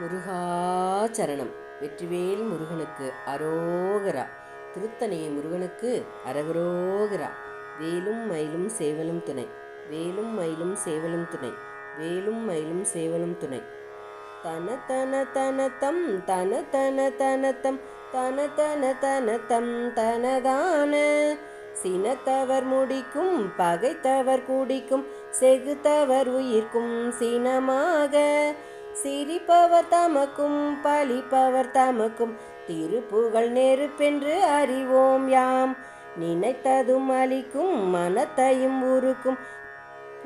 முருகாச்சரணம். வெற்றிவேல் முருகனுக்கு அரோகரா. திருத்தணியை முருகனுக்கு அரகரோகரா. வேலும் மயிலும் சேவலும் துணை. வேலும் மயிலும் சேவலும் துணை. வேலும் மயிலும் சேவலும் துணை. தன தன தனத்தம் தன தன தனத்தம் தன தன தனத்தம் தனதான. சினத்தவர் முடிக்கும் பகைத்தவர் குடிக்கும் செகுத்தவர் உயிர்க்கும் சினமாக. சிரிப்பவர் தமக்கும் பழிப்பவர் தமக்கும். திருப்புகழ் நெருப்பென்று அறிவோம் யாம். நினைத்ததும் அளிக்கும் மனத்தையும் உருக்கும்.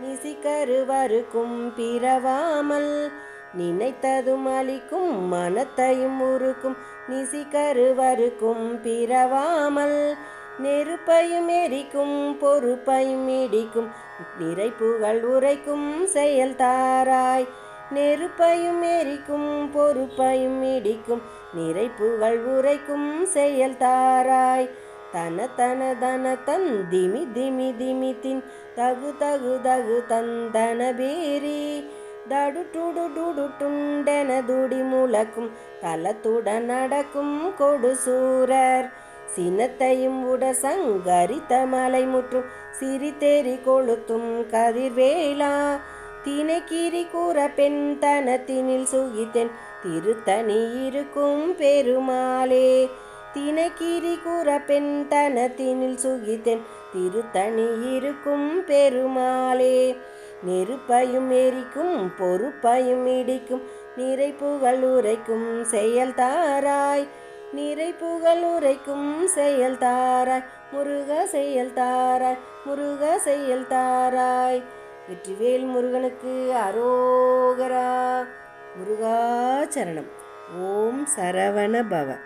நிசிக்கருவருக்கும் பிறவாமல் நினைத்ததும் அளிக்கும் மனத்தையும் உருக்கும். நிசிக்கருவருக்கும் பிறவாமல் நெருப்பையும் எரிக்கும் பொறுப்பையும் இடிக்கும். நிறைப்புகள் உரைக்கும் செயல் தாராய். நெருப்பையும் எரிக்கும் பொறுப்பையும் இடிக்கும் நிறைப்புகள் உரைக்கும் செயல் தாராய். தன தன தன தன் திமி திமி திமி தின் தகு தகு தகு தந்தன பேரி. தடு டுடு டுடு டுண்டென துடி முழக்கும் தலத்துடன் நடக்கும் கொடு சூரர். சினத்தையும் உட சங்கரித்த மலை முற்றும் சிரித்தெறி கொளுத்தும் கதிர்வேளா தினைக்கீரி கூற பெண் தனத்தினில் சுகித்தென். திருத்தனி இருக்கும் பெருமாளே தினைக்கீரி கூற பெண் தனத்தினில் சுகித்தென். திருத்தனி இருக்கும் பெருமாளே நெருப்பையும் எரிக்கும் பொறுப்பையும் இடிக்கும். நிறை புகழ் உரைக்கும் செயல் தாராய் நிறை புகழ் உரைக்கும் செயல் தாராய். முருக செயல் தாராய் முருக செயல் தாராய். வெற்றிவேல் முருகனுக்கு அரோகரா. முருகாச்சரணம் ஓம் சரவண பவ.